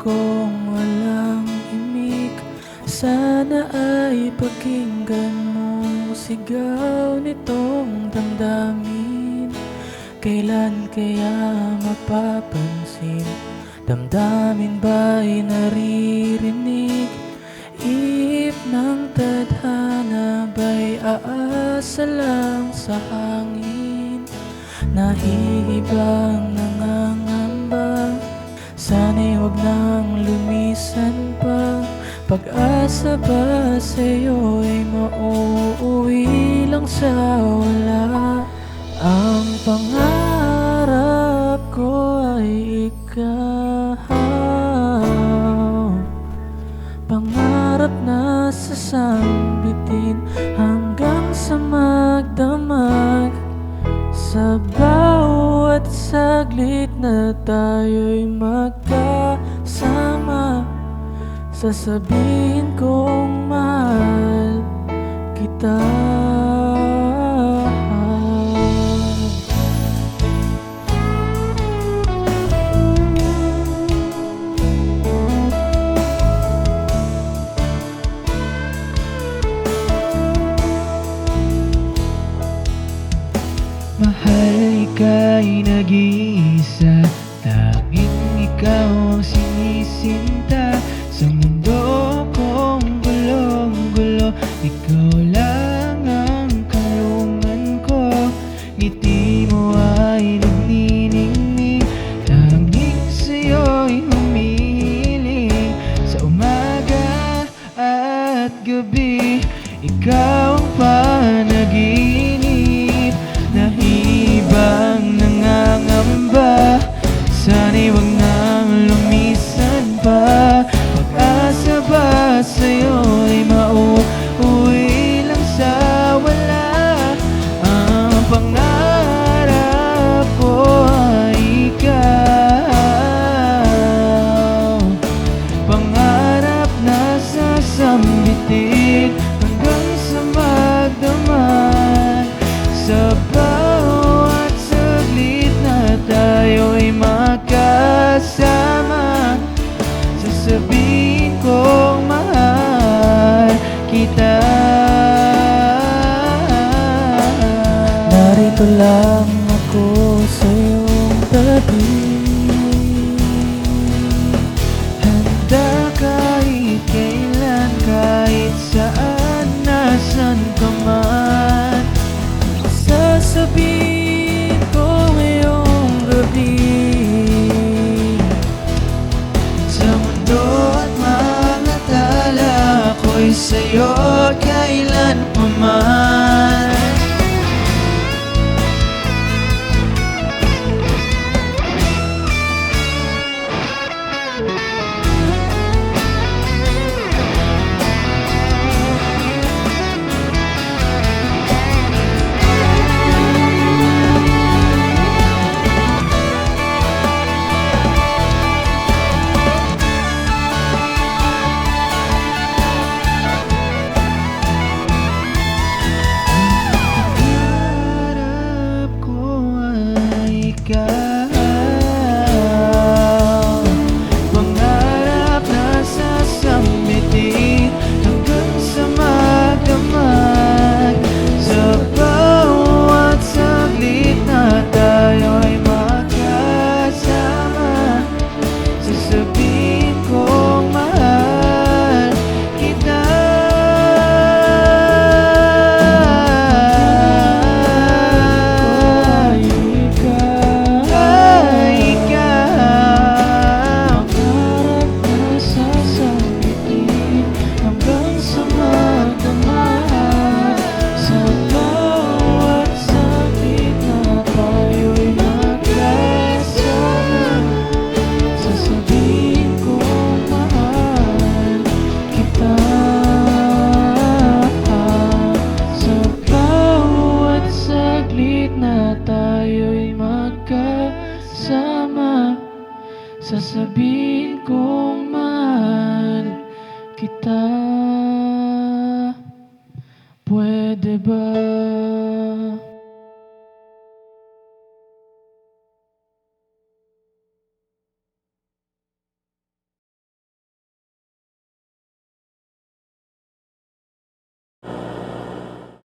kong walang imig Sana ay pakinggan mo Sigaw nitong damdamin. Kailan kaya mapapansin? Damdamin ba'y naririnig? Iip ng tadhana ba'y aasa lang sa hangin? Nahihibang na huwag nang lumisan pa. Pag-asa ba sa'yo ay mauuwi lang sa wala? Ang pangarap ko ay ikaw Pangarap na sasambitin hanggang sa magdamag. Sa bawat saglit na tayo'y magkasama. Sasabihin kong mahal kita nag-iisa. Tanging ikaw ang sinisinta. Sa mundo kong gulong-gulo Ikaw lang ang kalungan ko. Ngiti mo ay nagniningning Tanging sa'yo'y humihiling Sa umaga at gabi Ikaw ang panaginip 着你吻 Narito lang ako sa iyong tabi Handa kahit kailan, kahit saan, nasan ka man. Sasabihin ko ngayong gabi Sa mundo at mga tala Ako'y sa'yo kailan pa man ay